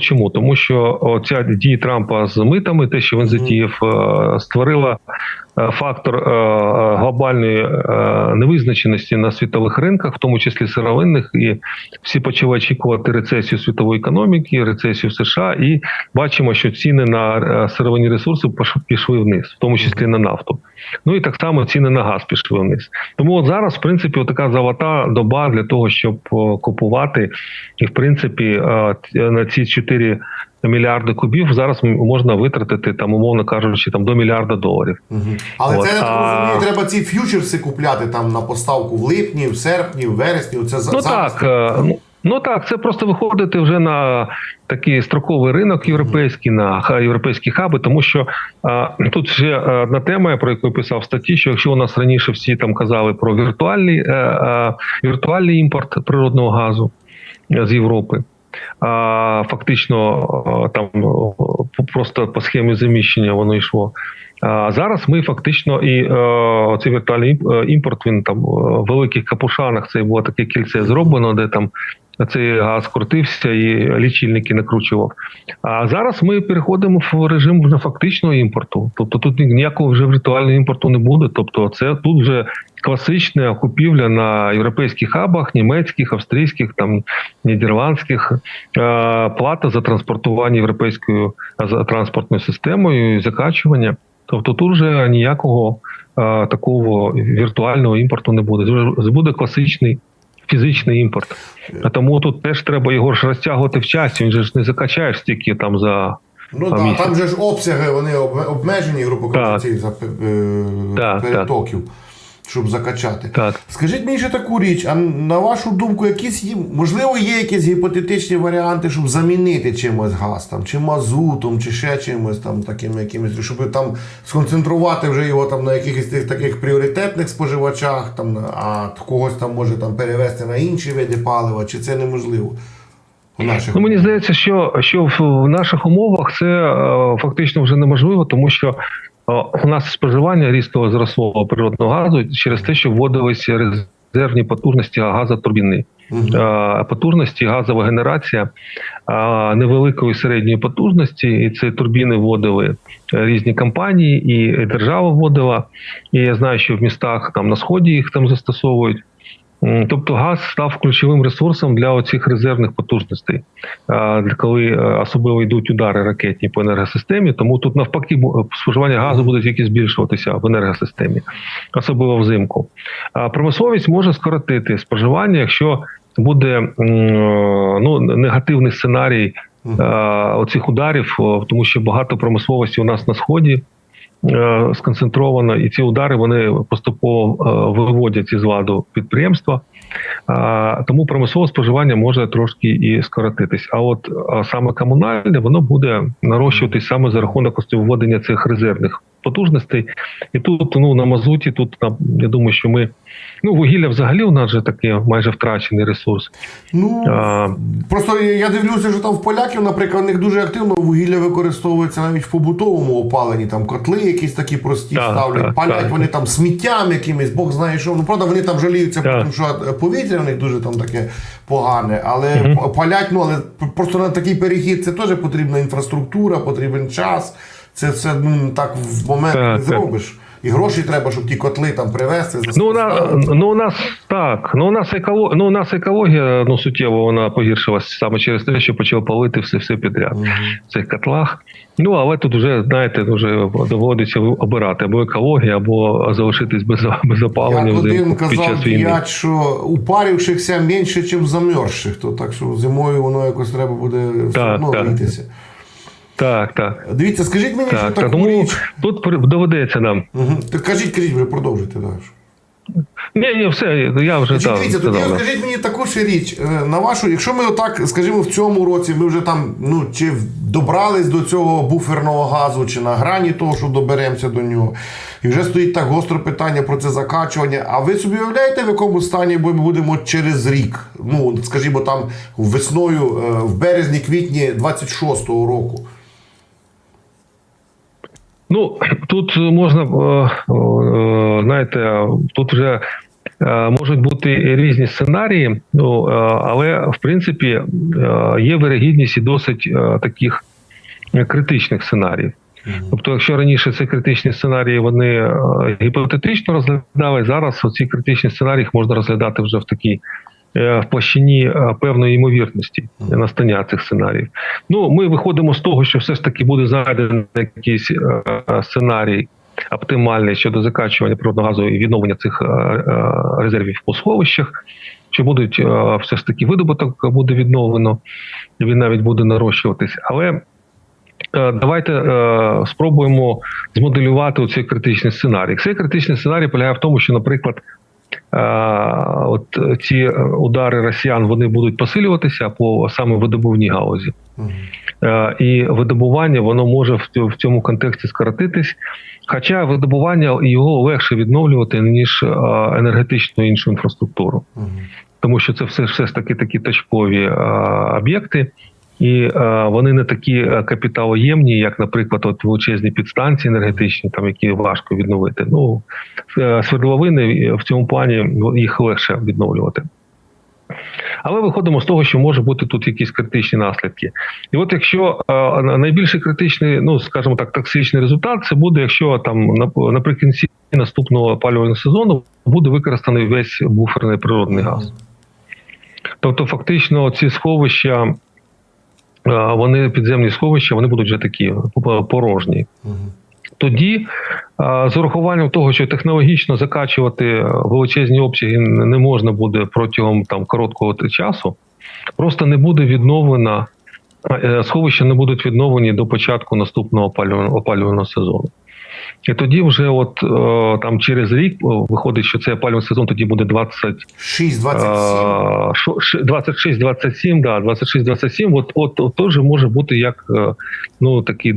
Чому? Тому що ця дії Трампа з митами, те, що він затіяв, е, створила фактор е, глобальної е, невизначеності на світових ринках, в тому числі сировинних, і всі почали очікувати рецесію світової економіки, рецесію в США, і бачимо, що ціни на е, сировинні ресурси пішли вниз, в тому числі на нафту. Ну і так само ціни на газ пішли вниз. Тому от зараз, в принципі, така золота доба для того, щоб купувати, і в принципі е, на ці 4 мільярди кубів зараз можна витратити там, умовно кажучи, там до мільярда доларів. Мгм. Але От, це я так а- розумію, треба ці ф'ючерси купляти там на поставку в липні, в серпні, в вересні. Це Ну зараз. так, е, ну, ну так, це просто виходити вже на такий строковий ринок європейський, на європейські хаби, тому що а, тут ще е, одна тема, про яку я писав в статті, що якщо у нас раніше всі там казали про віртуальний, е, е, віртуальний імпорт природного газу з Європи. Фактично там просто по схемі заміщення воно йшло. А зараз ми фактично і е, цей віртуальний е, імпорт він там е, в великих капушанах. Це було таке кільце зроблено, де там цей газ крутився і лічильники накручував. А зараз ми переходимо в режим фактичного імпорту. Тобто тут ніякого вже віртуального імпорту не буде. Тобто, це тут вже класична купівля на європейських хабах, німецьких, австрійських, там нідерландських, е, плата за транспортування європейською е, транспортною системою і закачування. Тобто тут вже ніякого е, такого віртуального імпорту не буде. Буде класичний фізичний імпорт. А тому тут теж треба його ж розтягувати в часі. Він же ж не закачаєш стільки там за Ну так, місяць. там же ж обсяги вони об- обмежені, грубо Так. кажучи, за- е, Так, перетоків, щоб закачати. так. Скажіть мені ще таку річ, а на вашу думку, якісь можливо, є якісь гіпотетичні варіанти, щоб замінити чимось газ, там, чи мазутом, чи ще чимось там таким якимось, щоб там сконцентрувати вже його там на якихось тих таких пріоритетних споживачах, там, а когось там може там перевести на інші види палива, чи це неможливо? Наших Ну мені здається, що, що в, наших умовах це е, фактично вже неможливо, тому що у нас споживання різкого зросло природного газу через те, що вводилися резервні потужності газотурбіни. Uh -huh. потужності газова генерація е, невеликої середньої потужності, і це турбіни вводили різні компанії, і держава вводила. І я знаю, що в містах там на сході їх там застосовують. Тобто газ став ключовим ресурсом для оцих резервних потужностей, коли е, особливо йдуть удари ракетні по енергосистемі. Тому тут навпаки споживання газу буде тільки збільшуватися в енергосистемі, особливо взимку. А промисловість може скоротити споживання, якщо буде ну, негативний сценарій оцих ударів, тому що багато промисловості у нас на сході сконцентровано, і ці удари вони поступово е, виводять із ладу підприємства. Тому промислове споживання може трошки і скоротитись. А от саме комунальне воно буде нарощуватись саме за рахунок введення цих резервних потужностей. І тут ну на мазуті, тут я думаю, що ми ну вугілля взагалі у нас же таке майже втрачений ресурс. Ну, А, Просто я дивлюся, що там в поляків, наприклад, у них дуже активно вугілля використовується навіть в побутовому опаленні. Там котли якісь такі прості Так, ставлять, так, палять так. вони там сміттям якимось, Бог знає що. Ну, правда, вони там жаліються, тому що повітря в них дуже там таке погане. Але Мгм. палять, ну але просто на такий перехід це теж потрібна інфраструктура, потрібен час. Це все ну, так в момент Так, не так. зробиш. І гроші треба, щоб ті котли там привезти. Ну, у нас, ну у нас так. Ну у нас екологія, ну у нас екологія ну суттєво вона погіршилась саме через те, що почав палити все, все підряд Мгм. в цих котлах. Ну але тут вже знаєте, вже доводиться обирати або екологія, або залишитись без, без опалення Як один під казав час війни. діяч, що упарившихся менше, ніж замерзших, то так що зимою воно якось треба буде все Так, одно так. Так, так. Дивіться, скажіть мені, що Так, таку так. Тому річ. тут доведеться нам. Угу. Так кажіть, кажіть, вже продовжуйте далі. Ні, ні, все, я вже Значить, так, дивіться, тоді сказав. скажіть мені таку ще річ. Е, На вашу, якщо ми отак, скажімо, в цьому році ми вже там ну чи добрались до цього буферного газу, чи на грані того, що доберемося до нього, і вже стоїть так гостро питання про це закачування. А ви собі уявляєте, в якому стані ми будемо через рік? Ну, скажімо, там весною, е, в березні-квітні 26-го року. Ну тут можна е, е, знаєте, тут вже Е, Можуть бути різні сценарії, ну але в принципі є вирогідність і досить таких критичних сценаріїв. Тобто, якщо раніше ці критичні сценарії вони гіпотетично розглядали, зараз ці критичні сценарії їх можна розглядати вже в такій в площині е, певної ймовірності настання цих сценаріїв. Ну, ми виходимо з того, що все ж таки буде знайдений якийсь е, сценарій оптимальний щодо закачування природного газу і відновлення цих е, е, резервів по сховищах. Що будуть е, все ж таки видобуток буде відновлено, він навіть буде нарощуватись. Але е, давайте е, спробуємо змоделювати цей критичний сценарій. Цей критичний сценарій полягає в тому, що, наприклад, е, от ці удари росіян вони будуть посилюватися по саме видобувній галузі. Е, і видобування воно може в цьому- контексті скоротитись. Хоча видобування його легше відновлювати ніж е, енергетичну іншу інфраструктуру, тому що це все, все ж таки такі точкові е, об'єкти, і е, вони не такі е, капіталоємні, як, наприклад, от величезні підстанції енергетичні, там які важко відновити. Ну е, свердловини е, в цьому плані ну, їх легше відновлювати. Але виходимо з того, що може бути тут якісь критичні наслідки. І от якщо найбільший критичний, ну скажімо так, токсичний результат, це буде, якщо там наприкінці наступного опалювального сезону буде використаний весь буферний природний газ. Тобто, фактично, ці сховища, вони підземні сховища, вони будуть вже такі порожні. Тоді, з урахуванням того, що технологічно закачувати величезні обсяги не можна буде протягом там короткого часу, просто не буде відновлена, е, сховища не будуть відновлені до початку наступного опалювального сезону. І тоді вже, от е, там через рік виходить, що цей опалювальний сезон тоді буде 20, 6-27. 26-27, да, 26-27, от, от, от теж може бути як е, ну, такий